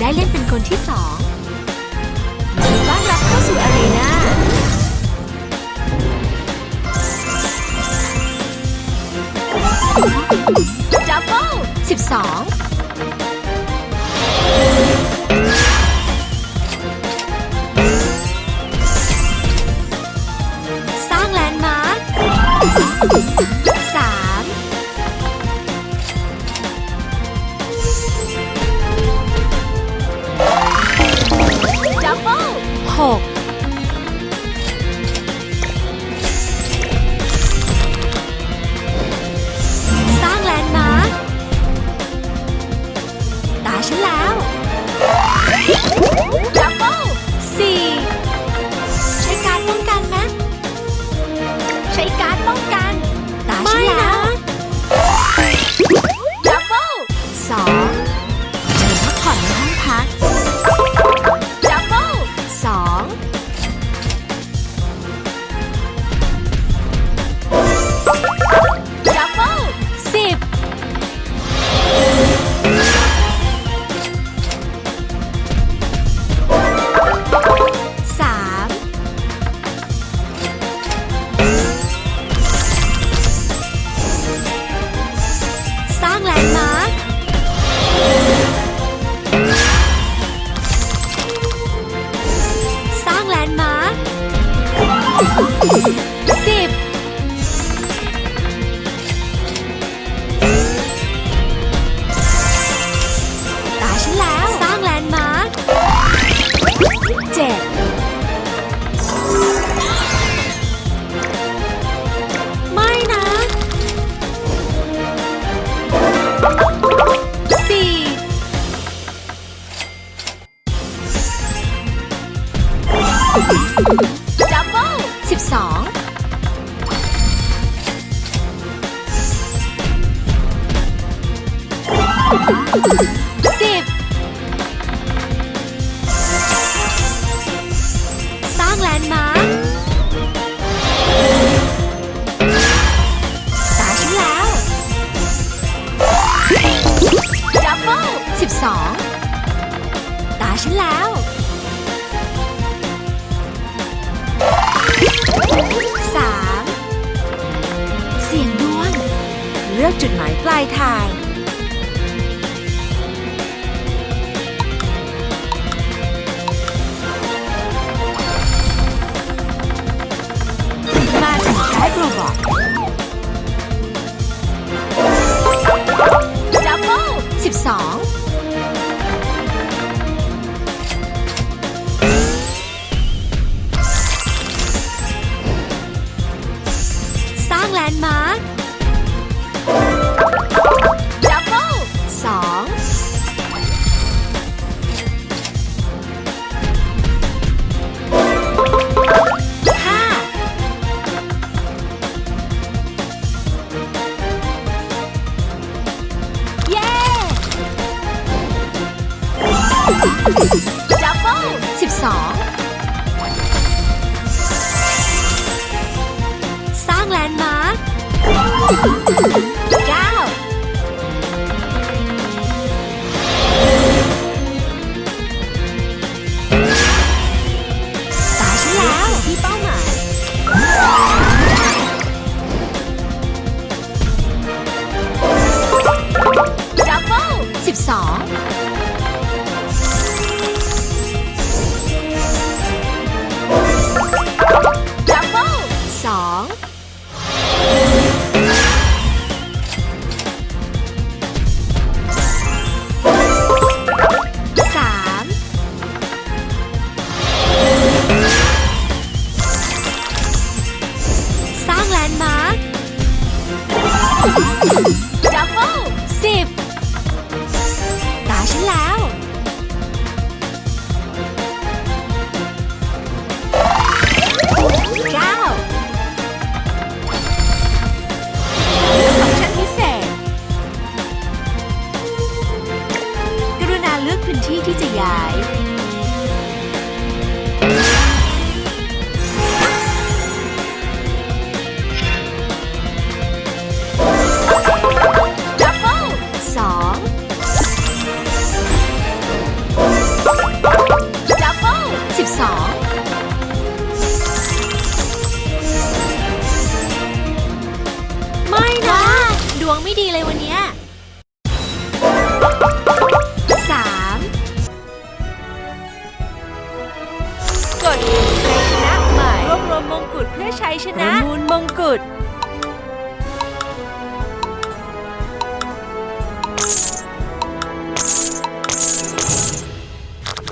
ได้เล่นเป็นคนที่สองต้อนรับเข้าสู่อารีนาดับเบิลสิบสองสร้างแลนด์มาร์ค้องกัน ตาฉลาม Chào. Tại sao đi bao mà. Bravo 12สอง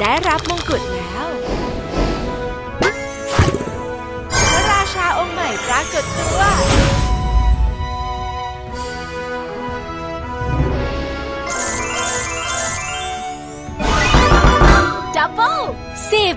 ได้รับมงกุฎแล้วพระราชาองค์ใหม่ปรากฏตัว ดับเบิลสิบ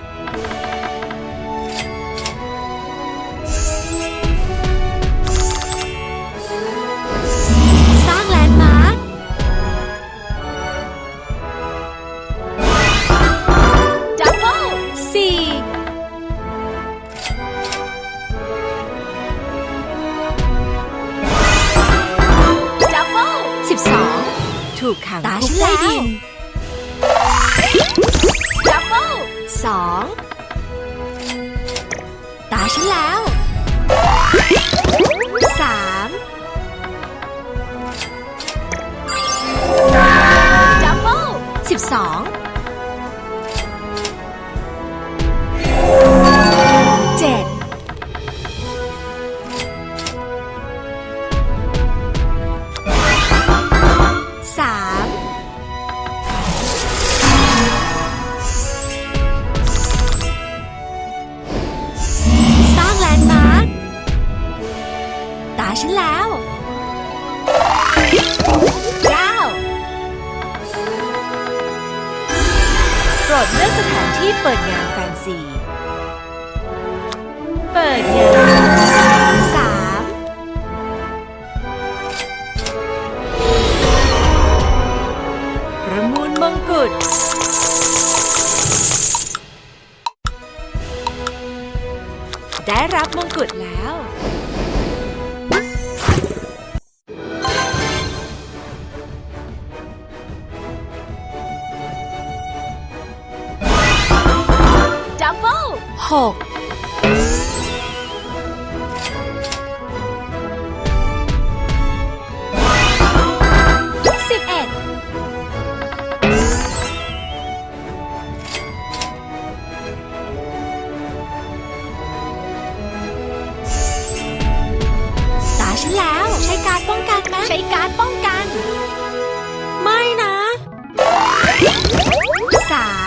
ดเลือกสถานที่เปิดงานแฟนซี เปิดงานสามประมูลมงกุฎได้รับมงกุฎแล้ว 6สิบเอ็ดตาฉันแล้วใช้การป้องกันนะ ใช้การป้องกัน ไม่นะสาม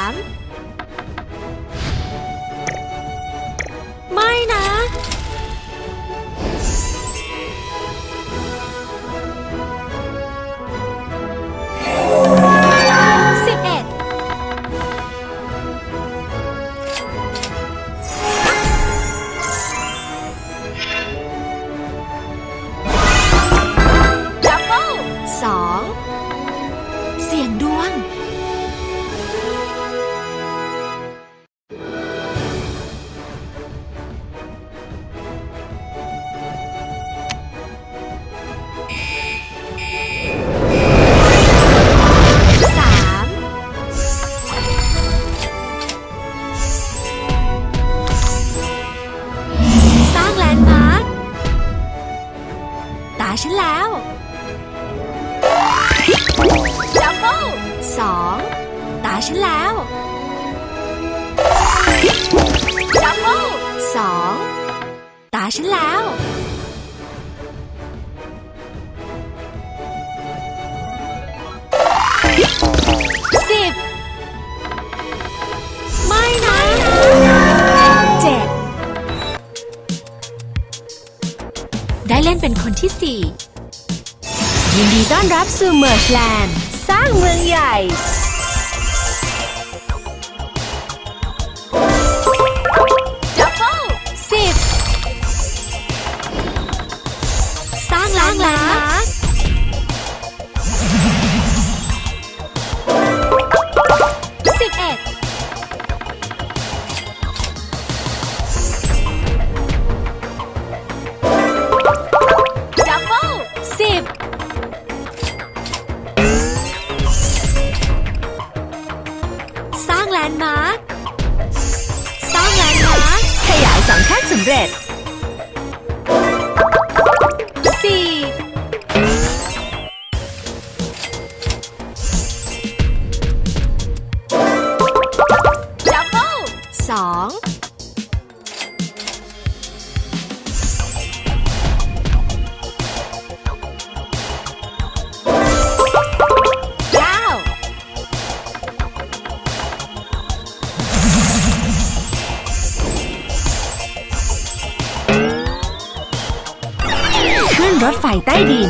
4 ยินดีต้อนรับสู่เมอร์ชแลนด์สร้างเมืองใหญ่ ดับเบิลสิบสร้างล้านล้าน bread. รถไฟใต้ดิน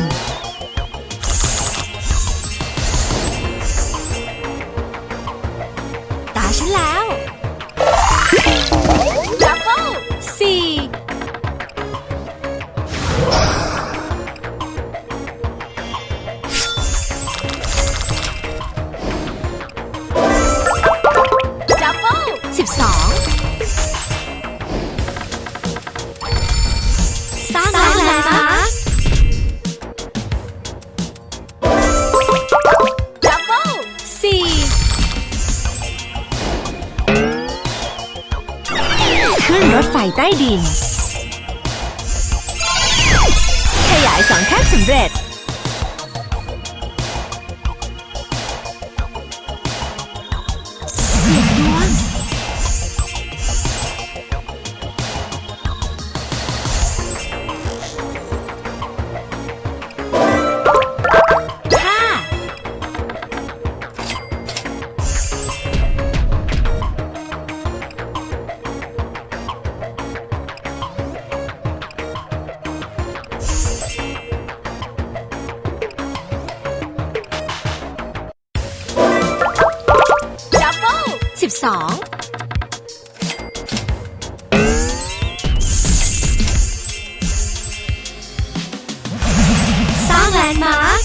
22แลนด์มาร์ค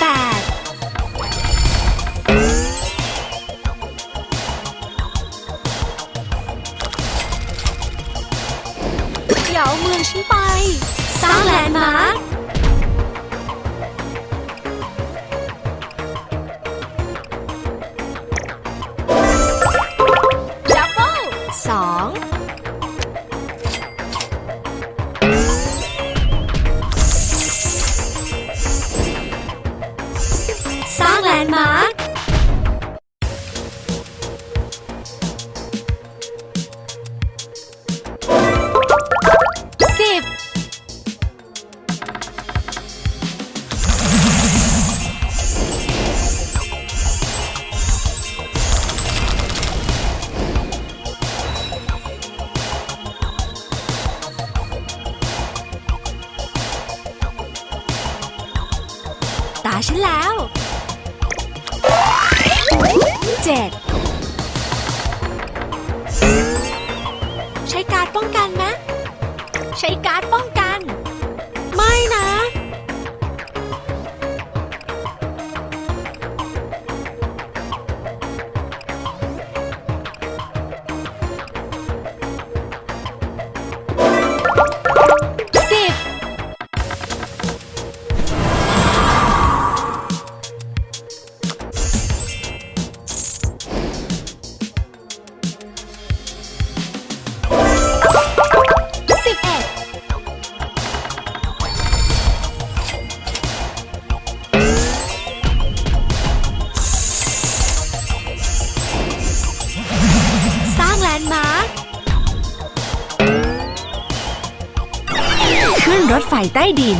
แปดเดี๋ยวเมืองฉันไป สร้างแลนด์มาร์ค ฉันแล้ว เจ็ด ใช้การป้องกันไหมใช้การป้องกัน ขึ้นรถไฟใต้ดิน